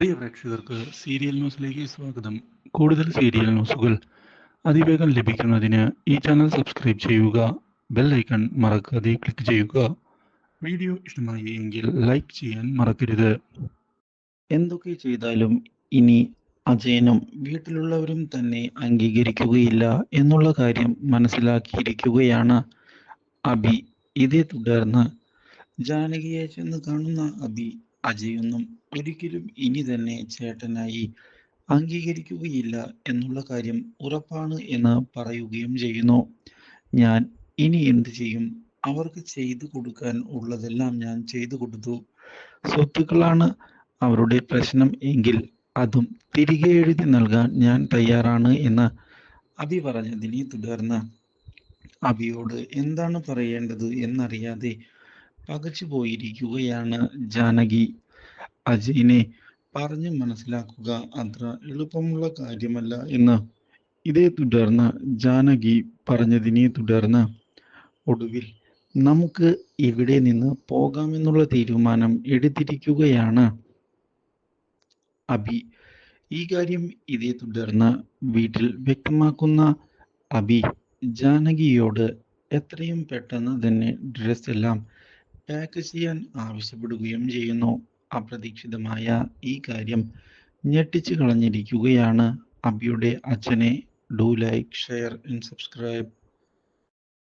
പ്രിയ പ്രേക്ഷകർക്ക് സീരിയൽ ന്യൂസിലേക്ക് സ്വാഗതം. കൂടുതൽ സീരിയൽ ന്യൂസുകൾ അതിവേഗം ലഭിക്കുന്നതിന് ഈ ചാനൽ സബ്സ്ക്രൈബ് ചെയ്യുക ബെൽ ഐക്കൺ മറക്കാതെ ക്ലിക്ക് ചെയ്യുക. വീഡിയോ ഇഷ്ടമായി എങ്കിൽ ലൈക്ക് ചെയ്യാൻ മറക്കരുത്. എന്തൊക്കെ ചെയ്താലും ഇനി അജയനും വീട്ടിലുള്ളവരും തന്നെ അംഗീകരിക്കുകയില്ല എന്നുള്ള കാര്യം മനസ്സിലാക്കിയിരിക്കുകയാണ് അബി. ഇതേ തുടർന്ന് ജാനകിയെ ചെന്ന് കാണുന്ന അബി അജയൊന്നും ഒരിക്കലും ഇനി തന്നെ ചേട്ടനായി അംഗീകരിക്കുകയില്ല എന്നുള്ള കാര്യം ഉറപ്പാണ് എന്ന് പറയുകയും ചെയ്യുന്നു. ഞാൻ ഇനി എന്ത് ചെയ്യും? അവർക്ക് ചെയ്തു കൊടുക്കാൻ ഉള്ളതെല്ലാം ഞാൻ ചെയ്തു കൊടുത്തു. സ്വത്തുക്കളാണ് അവരുടെ പ്രശ്നം എങ്കിൽ അതും തിരികെ എഴുതി നൽകാൻ ഞാൻ തയ്യാറാണ് എന്ന് അബി പറഞ്ഞതിനെ തുടർന്ന് അബിയോട് എന്താണ് പറയേണ്ടത് എന്നറിയാതെ പകച്ചു പോയിരിക്കുകയാണ് ജാനകി. അജയനെ പറഞ്ഞു മനസ്സിലാക്കുക അത്ര എളുപ്പമുള്ള കാര്യമല്ല എന്ന്. ഇതേ തുടർന്ന് ജാനകി പറഞ്ഞതിനെ തുടർന്ന് ഒടുവിൽ നമുക്ക് ഇവിടെ നിന്ന് പോകാമെന്നുള്ള തീരുമാനം എടുത്തിരിക്കുകയാണ്. അബി ഈ കാര്യം ഇതേ തുടർന്ന് വീട്ടിൽ വ്യക്തമാക്കുന്ന അബി ജാനകിയോട് എത്രയും പെട്ടെന്ന് തന്നെ ഡ്രസ് പാക്ക് ചെയ്യാൻ ആവശ്യപ്പെടുകയും ചെയ്യുന്നു. അപ്രതീക്ഷിതമായ ഈ കാര്യം ഞെട്ടിച്ചു കളഞ്ഞിരിക്കുകയാണ് അബിയുടെ അച്ഛനെ. Do like share and subscribe